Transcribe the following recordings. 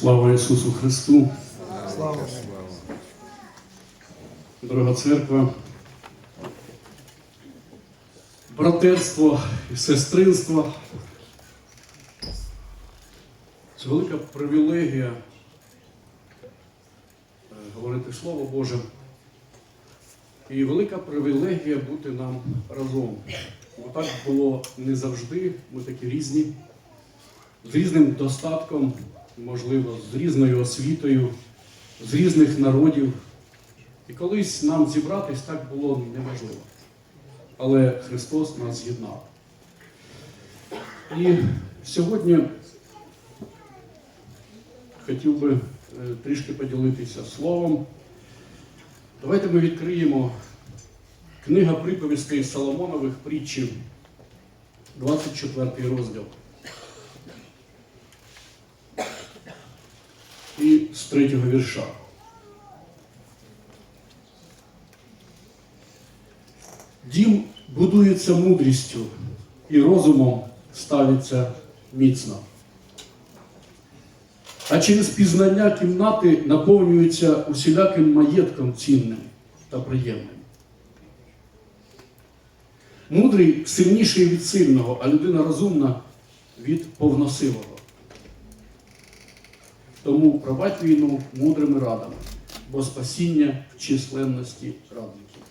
Слава Ісусу Христу! Слава Дорога церква, братерство і сестринство. Це велика привілегія е, говорити Слово Боже. І велика привілегія бути нам разом. Бо так було не завжди, ми такі різні, з різним достатком, можливо, з різною освітою, з різних народів. І колись нам зібратись так було неможливо. Але Христос нас з'єднав. І сьогодні хотів би е, трішки поділитися словом. Давайте ми відкриємо книга приповістей Соломонових притчів, 24 розділ. І з третього вірша. Дім будується мудрістю і розумом ставиться міцно. А через пізнання кімнати наповнюються усіляким маєтком цінним та приємним. Мудрий сильніший від сильного, а людина розумна від повносилого. Тому провадь війну мудрими радами, бо спасіння в численності радників.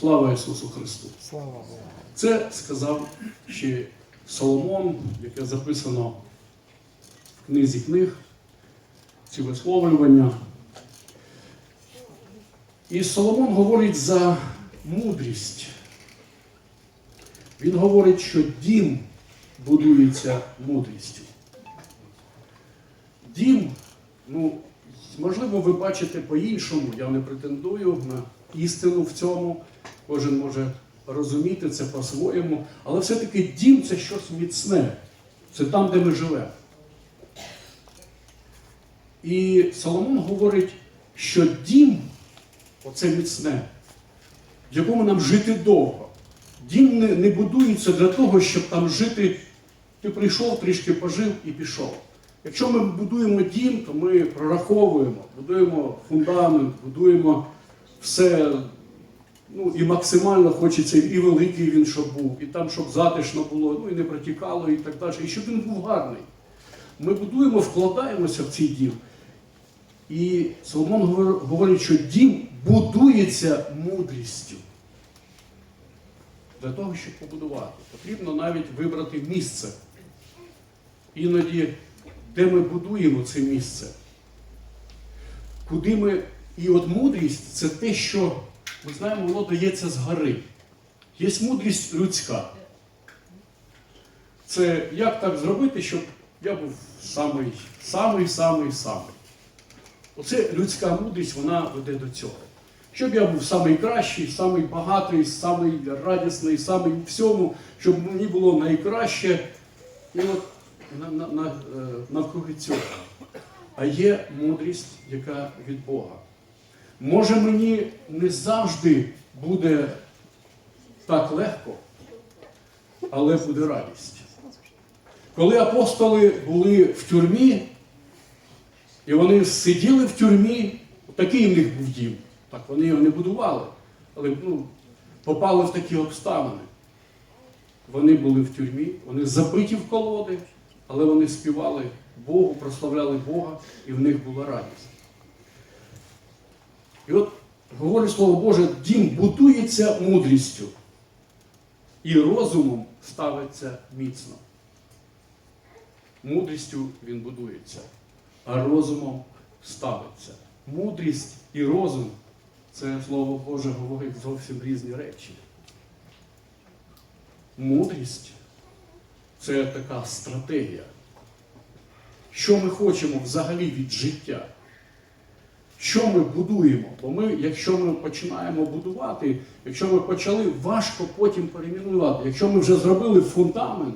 Слава Ісусу Христу! Слава Богу. Це сказав ще Соломон, яке записано в книзі книг, ці висловлювання. І Соломон говорить за мудрість. Він говорить, що дім будується мудрістю. Дім, ну, можливо, ви бачите по-іншому, я не претендую на істину в цьому. Кожен може розуміти це по-своєму. Але все-таки дім це щось міцне. Це там, де ми живемо. І Соломон говорить, що дім оце міцне, в якому нам жити довго. Дім не, не будується для того, щоб там жити. Ти прийшов, трішки пожив і пішов. Якщо ми будуємо дім, то ми прораховуємо, будуємо фундамент, будуємо все ну, і максимально хочеться і великий він, щоб був, і там, щоб затишно було, ну і не протікало, і так далі, і щоб він був гарний. Ми будуємо, вкладаємося в цей дім. І Соломон говорить, що дім будується мудрістю. Для того, щоб побудувати, потрібно навіть вибрати місце. Іноді, де ми будуємо це місце, куди ми. І от мудрість це те, що ми знаємо, воно дається згори. Є мудрість людська. Це як так зробити, щоб я був самий, самий, самий, самий. Оце людська мудрість, вона веде до цього. Щоб я був самий кращий, самий багатий, самий радісний, самий всьому, щоб мені було найкраще. І от навкруги цього. А є мудрість, яка від Бога. Може, мені не завжди буде так легко, але буде радість. Коли апостоли були в тюрмі, і вони сиділи в тюрмі, такий в них був дім. Так вони його не будували, але ну, попали в такі обставини. Вони були в тюрмі, вони забиті в колоди, але вони співали Богу, прославляли Бога, і в них була радість. І от говорить Слово Боже, дім будується мудрістю і розумом ставиться міцно. Мудрістю він будується, а розумом ставиться. Мудрість і розум це Слово Боже говорить зовсім різні речі. Мудрість це така стратегія. Що ми хочемо взагалі від життя? Що ми будуємо? Бо ми, якщо ми починаємо будувати, якщо ми почали, важко потім перейменувати. Якщо ми вже зробили фундамент,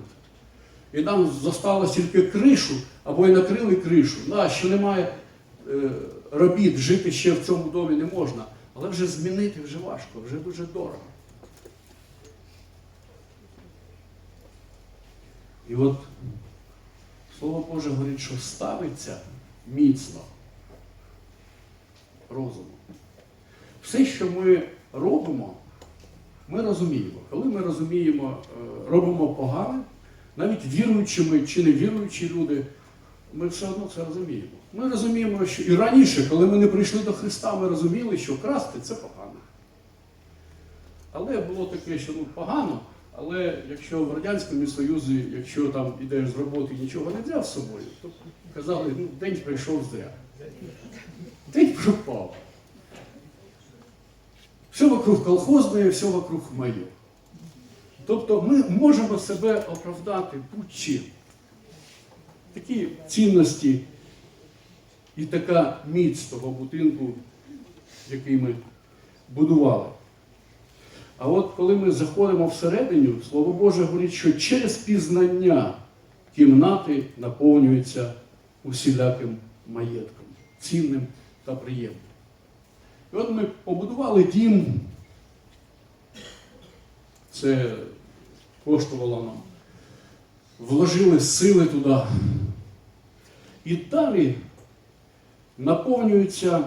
і нам зосталось тільки кришу, або й накрили кришу, да, що немає е, робіт, жити ще в цьому домі не можна, але вже змінити вже важко, вже дуже дорого. І от Слово Боже говорить, що ставиться міцно розумом. Все, що ми робимо, ми розуміємо. Коли ми розуміємо, е, робимо погане, навіть віруючими чи невіруючі люди, ми все одно це розуміємо. Ми розуміємо, що і раніше, коли ми не прийшли до Христа, ми розуміли, що красти це погано. Але було таке, що ну погано, але якщо в Радянському Союзі, якщо там ідеш з роботи і нічого не взяв з собою, то казали, ну, день прийшов зря. День пропав. Все вокруг колхозне, все вокруг моє. Тобто ми можемо себе оправдати будь-чим. Такі цінності і така міць того будинку, який ми будували. А от коли ми заходимо всередину, Слово Боже говорить, що через пізнання кімнати наповнюються усіляким маєтком, цінним та приємним. І от ми побудували дім. Це коштувало нам. Вложили сили туди. І далі наповнюються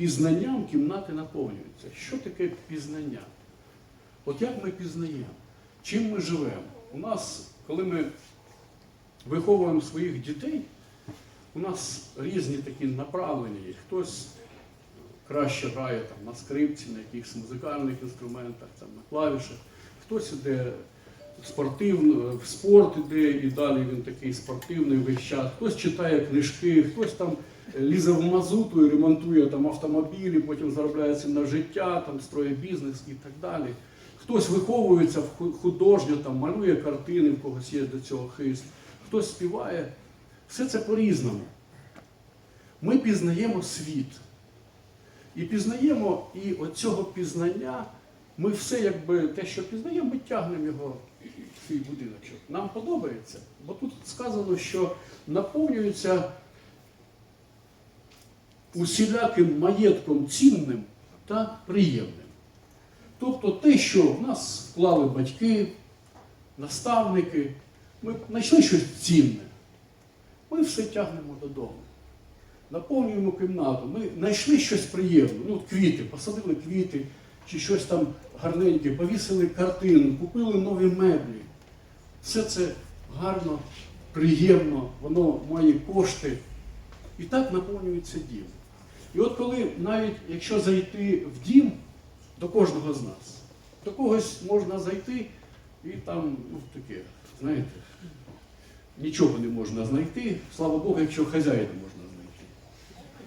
пізнанням, кімнати наповнюються. Що таке пізнання? От як ми пізнаємо? Чим ми живемо? У нас, коли ми виховуємо своїх дітей, у нас різні такі направлення є. Хтось краще грає там, на скрипці, на якихось музикальних інструментах, там, на клавішах, хтось іде спортивно, в спорт іде, і далі він такий спортивний весь час, хтось читає книжки, хтось там лізе в мазуту і ремонтує там, автомобілі, потім заробляється на життя, там, строє бізнес і так далі. Хтось виховується в ху- художньо, там, малює картини, в когось є до цього хист, хтось співає. Все це по-різному. Ми пізнаємо світ. І пізнаємо, і от цього пізнання, ми все, якби те, що пізнаємо, ми тягнемо його в свій будиночок. Нам подобається, бо тут сказано, що наповнюється усіляким маєтком цінним та приємним. Тобто те, що в нас вклали батьки, наставники, ми знайшли щось цінне, ми все тягнемо додому. Наповнюємо кімнату, ми знайшли щось приємне, ну, квіти, посадили квіти, чи щось там гарненьке, повісили картину, купили нові меблі. Все це гарно, приємно, воно має кошти. І так наповнюється дім. І от коли навіть якщо зайти в дім до кожного з нас, до когось можна зайти і там, ну таке, знаєте, нічого не можна знайти. Слава Богу, якщо хазяїна можна знайти.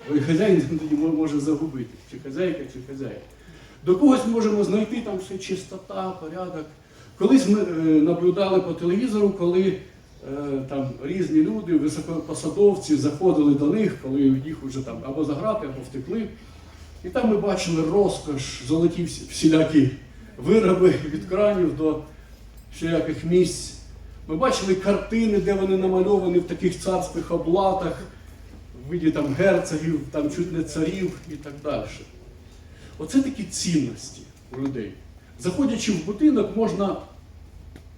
Бо хазяїн тоді може загубити, чи хазяйка, чи хазяїн. До когось можемо знайти там все чистота, порядок. Колись ми е, наблюдали по телевізору, коли там різні люди, високопосадовці заходили до них, коли їх вже там або заграти, або втекли. І там ми бачили розкош, золоті всілякі вироби від кранів до всіляких місць. Ми бачили картини, де вони намальовані в таких царських облатах, в виді там герцогів, там чуть не царів і так далі. Оце такі цінності у людей. Заходячи в будинок, можна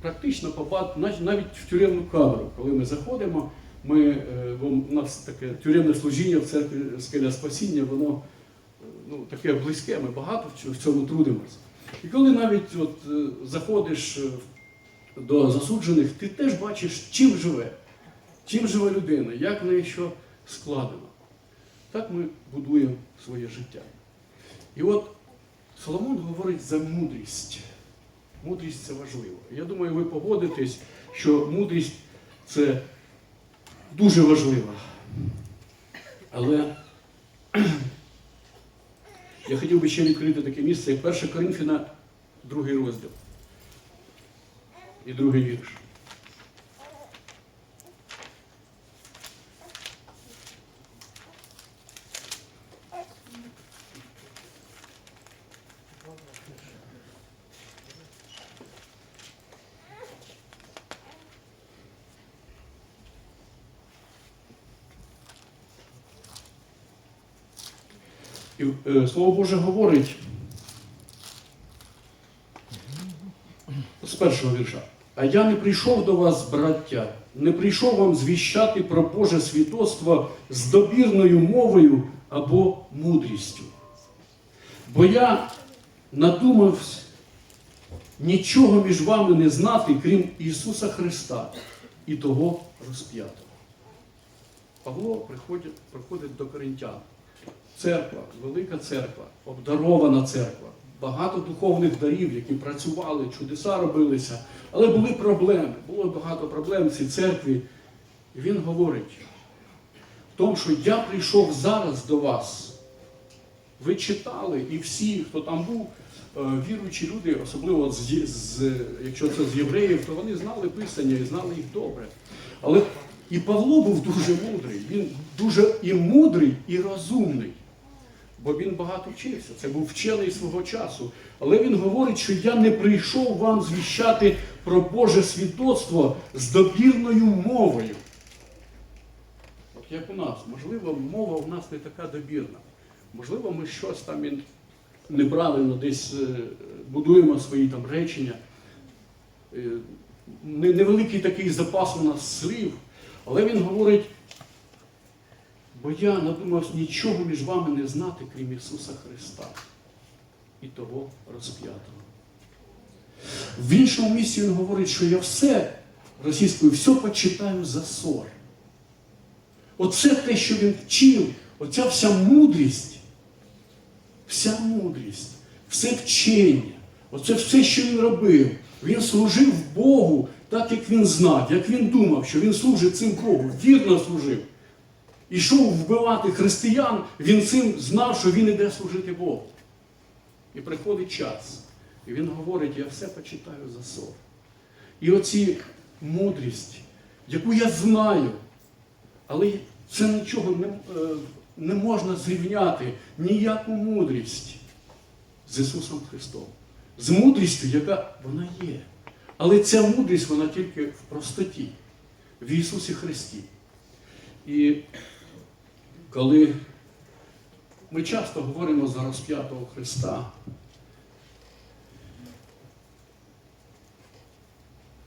практично попасти нав- навіть в тюремну камеру. Коли ми заходимо, ми, е, у нас таке тюремне служіння в церкві скеля спасіння, воно е, ну, таке близьке, ми багато в цьому- трудимося. І коли навіть от, е, заходиш до засуджених, ти теж бачиш, чим живе, чим живе людина, як в неї що складено. Так ми будуємо своє життя. І от Соломон говорить за мудрість. Мудрість це важливо. Я думаю, ви погодитесь, що мудрість це дуже важливо. Але я хотів би ще відкрити таке місце, як 1 Коринфіна, другий розділ. І другий вірш. Слово Боже говорить з першого вірша. А я не прийшов до вас, браття, не прийшов вам звіщати про Боже свідоцтво з добірною мовою або мудрістю. Бо я надумався нічого між вами не знати, крім Ісуса Христа і того розп'ятого. Павло приходить, приходить до коринтян. Церква, велика церква, обдарована церква, багато духовних дарів, які працювали, чудеса робилися, але були проблеми, було багато проблем в цій церкві. І він говорить в тому, що я прийшов зараз до вас. Ви читали, і всі, хто там був, е, віруючі люди, особливо з, з, якщо це з євреїв, то вони знали Писання і знали їх добре. Але і Павло був дуже мудрий. Він дуже і мудрий, і розумний. Бо він багато вчився. Це був вчений свого часу. Але він говорить, що я не прийшов вам звіщати про Боже свідоцтво з добірною мовою. От як у нас, можливо, мова у нас не така добірна. Можливо, ми щось там неправильно десь е, будуємо свої там речення. Е, Невеликий такий запас у нас слів, але він говорить, бо я надумав нічого між вами не знати, крім Ісуса Христа і того розп'ятого. В іншому місці він говорить, що я все російською, все почитаю за ссор. Оце те, що він вчив, оця вся мудрість, вся мудрість, все вчення, оце все, що він робив. Він служив Богу так, як він знав, як він думав, що він служить цим Богу, вірно служив. Ішов вбивати християн, він цим знав, що він іде служити Богу. І приходить час. І він говорить, я все почитаю за сон. І оці мудрість, яку я знаю, але це нічого не, е, не можна зрівняти ніяку мудрість з Ісусом Христом. З мудрістю, яка вона є. Але ця мудрість, вона тільки в простоті, в Ісусі Христі. І коли ми часто говоримо за розп'ятого Христа,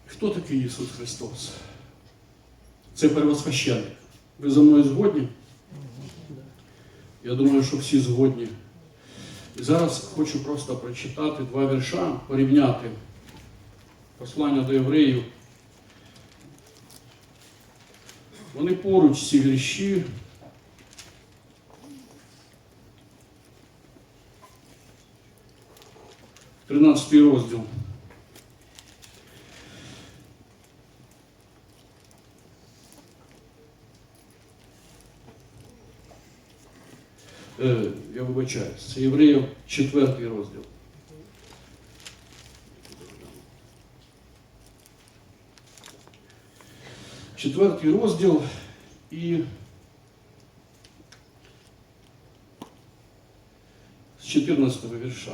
хто такий Ісус Христос? Це первосвященник. Ви за мною згодні? Я думаю, що всі згодні. І зараз хочу просто прочитати два вірша, порівняти послання до євреїв. Вони поруч ці вірші. Тринадцятий розділ. Е, я вибачаюсь, це євреїв четвертий розділ. Четвертий розділ і з 14 вірша.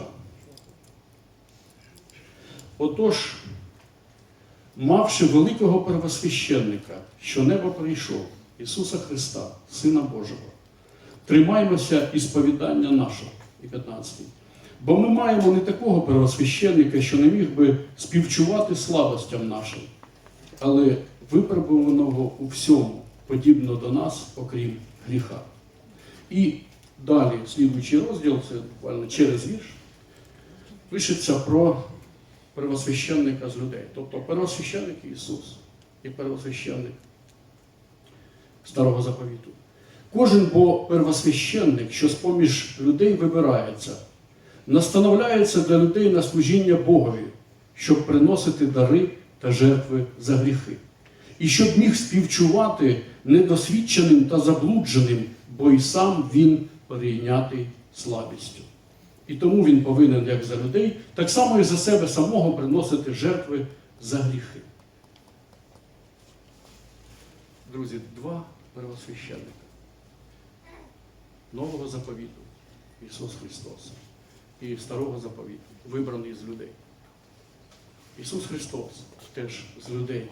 Отож, мавши великого первосвященника, що небо прийшов, Ісуса Христа, Сина Божого, тримаймося і сповідання нашого, і 15. Бо ми маємо не такого первосвященника, що не міг би співчувати слабостям нашим, але випробуваного у всьому, подібно до нас, окрім гріха. І далі, слідуючий розділ, це буквально через вірш, пишеться про первосвященника з людей. Тобто первосвященник Ісус і первосвященник Старого Заповіту. Кожен бо первосвященник, що з-поміж людей вибирається, настановляється для людей на служіння Богові, щоб приносити дари та жертви за гріхи, і щоб міг співчувати недосвідченим та заблудженим, бо й сам він перейнятий слабістю. І тому він повинен, як за людей, так само і за себе самого приносити жертви за гріхи. Друзі, два первосвященника. Нового заповіту Ісус Христос і Старого заповіту, вибраний з людей. Ісус Христос теж з людей.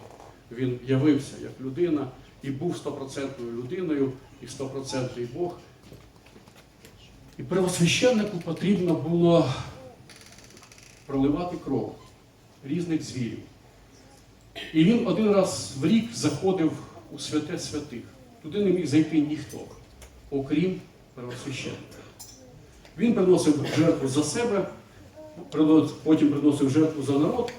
Він явився як людина і був стопроцентною людиною, і стопроцентний Бог. І первосвященнику потрібно було проливати кров різних звірів, І він один раз в рік заходив у святе святих. Туди не міг зайти ніхто, окрім первосвященника. Він приносив жертву за себе, потім приносив жертву за народ.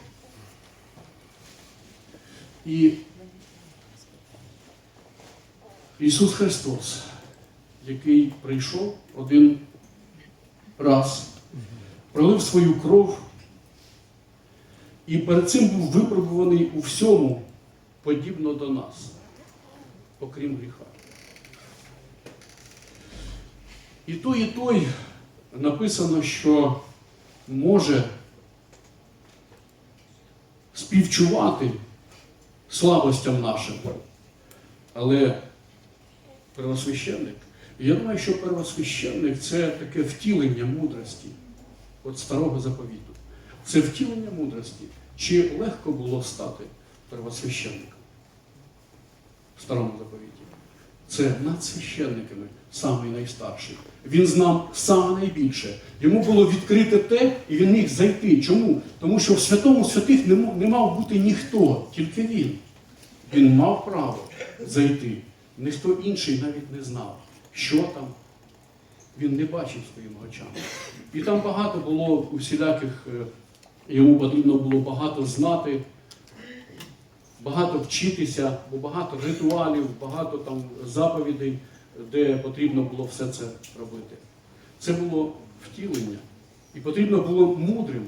І Ісус Христос, який прийшов один раз, пролив свою кров і перед цим був випробуваний у всьому подібно до нас, окрім гріха. І той, і той написано, що може співчувати слабостям нашим. Але первосвященник, я думаю, що первосвященник це таке втілення мудрості от старого заповіту. Це втілення мудрості. Чи легко було стати первосвященником в старому заповіті? Це над священниками, самий найстарший. Він знав саме найбільше. Йому було відкрите те, і він міг зайти. Чому? Тому що в святому святих не мав бути ніхто, тільки він. Він мав право зайти. Ніхто інший навіть не знав, що там. Він не бачив своїми очами. І там багато було усіляких, е, йому потрібно було багато знати, багато вчитися, бо багато ритуалів, багато там заповідей, де потрібно було все це робити. Це було втілення. І потрібно було мудрим,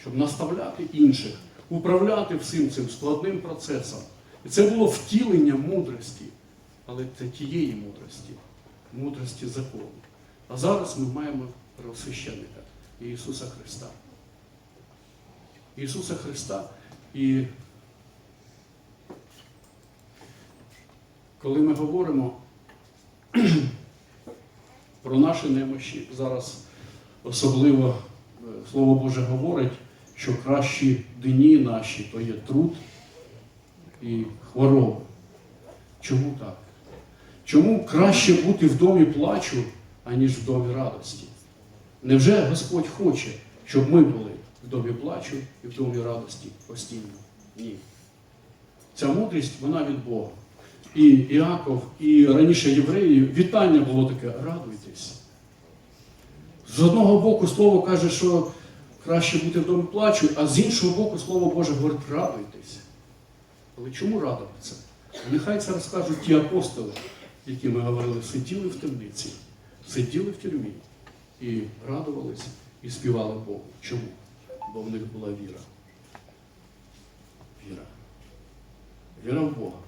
щоб наставляти інших, управляти всім цим складним процесом. І це було втілення мудрості, але це тієї мудрості, мудрості закону. А зараз ми маємо первосвященника Ісуса Христа. Ісуса Христа. І коли ми говоримо про наші немощі, зараз особливо е, Слово Боже говорить, що кращі дні наші то є труд і хвороби. Чому так? Чому краще бути в домі плачу, аніж в домі радості? Невже Господь хоче, щоб ми були в домі плачу і в домі радості постійно? Ні. Ця мудрість, вона від Бога. І Іаков, і раніше євреї, вітання було таке, радуйтесь. З одного боку слово каже, що краще бути в домі плачу, а з іншого боку, слово Боже говорить, радуйтесь. Але чому радуватися? Нехай це розкажуть ті апостоли, які ми говорили, сиділи в темниці, сиділи в тюрмі і радувалися і співали Богу. Чому? Бо в них була віра. Віра. Віра в Бога.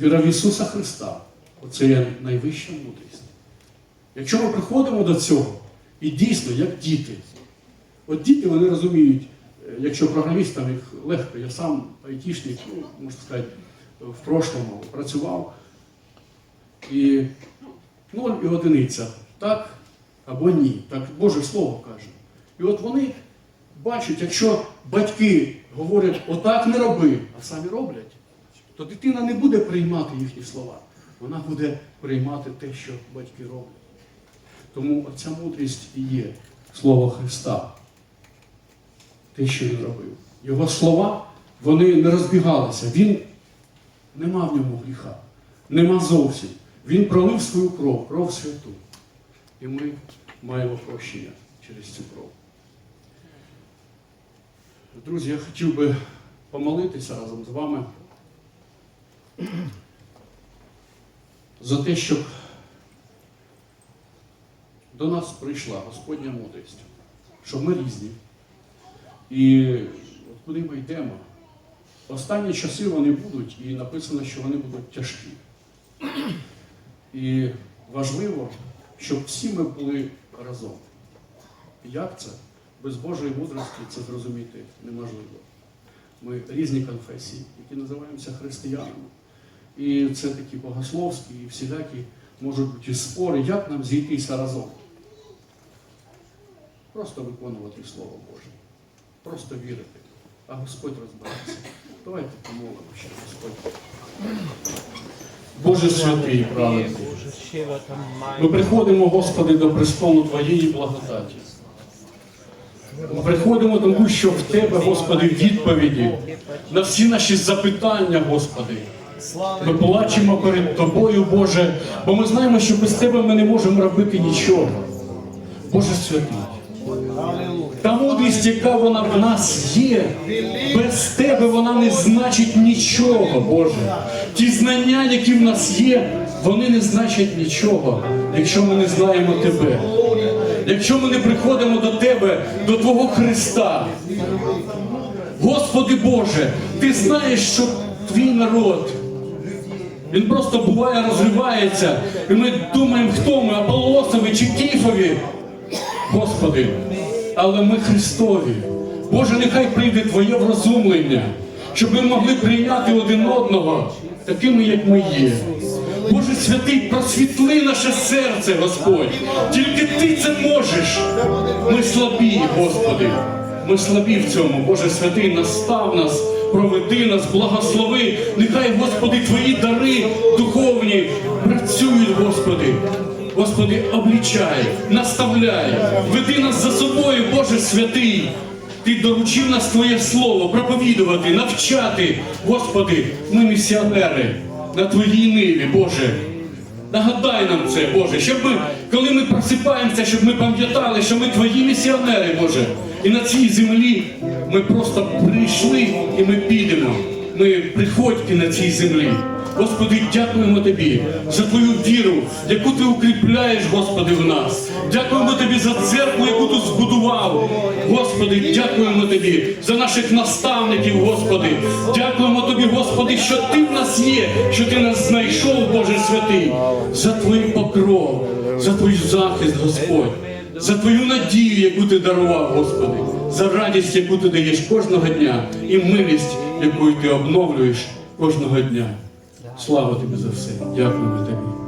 Віра в Ісуса Христа. Оце є найвища мудрість. Якщо ми приходимо до цього, і дійсно, як діти, от діти вони розуміють, е, якщо програмістам їх легко, я сам айтішник, ну, можна сказати, в прошлому працював. І нуль і одиниця. Так або ні. Так Боже Слово каже. І от вони бачать, якщо батьки говорять, отак не роби, а самі роблять, то дитина не буде приймати їхні слова. Вона буде приймати те, що батьки роблять. Тому оця мудрість і є Слово Христа. Те, що він робив. Його слова, вони не розбігалися. Він нема в ньому гріха. Нема зовсім. Він пролив свою кров, кров святу. І ми маємо прощення через цю кров. Друзі, я хотів би помолитися разом з вами за те, щоб до нас прийшла Господня мудрість, що ми різні. І от куди ми йдемо? Останні часи вони будуть, і написано, що вони будуть тяжкі. І важливо, щоб всі ми були разом. Як це? Без Божої мудрості це зрозуміти неможливо. Ми різні конфесії, які називаємося християнами. І це такі богословські і всілякі можуть бути спори, як нам зійтися разом. Просто виконувати Слово Боже. Просто вірити. А Господь розбереться. Давайте помолимо, що Господь. Боже святий, праведний. Ми приходимо, Господи, до престолу Твоєї благодаті. Приходимо, тому що в Тебе, Господи, відповіді на всі наші запитання, Господи. Ми плачемо перед Тобою, Боже, бо ми знаємо, що без Тебе ми не можемо робити нічого. Боже святий. Та мудрість, яка вона в нас є, без тебе вона не значить нічого, Боже. Ті знання, які в нас є, вони не значать нічого, якщо ми не знаємо Тебе. Якщо ми не приходимо до Тебе, до Твого Христа. Господи Боже, Ти знаєш, що твій народ. Він просто буває, розривається, і ми думаємо, хто ми, Аполосові чи Кіфові. Господи, але ми Христові. Боже, нехай прийде Твоє врозумлення, щоб ми могли прийняти один одного такими, як ми є. Боже святий, просвітли наше серце, Господь. Тільки Ти це можеш. Ми слабі, Господи. Ми слабі в цьому. Боже святий, настав нас, проведи нас, благослови. Нехай, Господи, Твої дари духовні працюють, Господи. Господи, облічай, наставляй, веди нас за собою, Боже святий. Ти доручив нас Твоє Слово проповідувати, навчати. Господи, ми місіонери на Твоїй ниві, Боже. Нагадай нам це, Боже, щоб ми, коли ми просипаємося, щоб ми пам'ятали, що ми Твої місіонери, Боже. І на цій землі ми просто прийшли і ми підемо. Ми приходьки на цій землі. Господи, дякуємо Тобі за Твою віру, яку Ти укріпляєш, Господи, в нас. Дякуємо Тобі за церкву, яку Ти збудував. Господи, дякуємо Тобі за наших наставників, Господи. Дякуємо Тобі, Господи, що Ти в нас є, що Ти нас знайшов, Боже святий, за Твою покров, за Твій захист, Господь, за Твою надію, яку Ти дарував, Господи, за радість, яку Ти даєш кожного дня, і милість, яку Ти обновлюєш кожного дня. Слава тобі за все. Дякуємо тобі.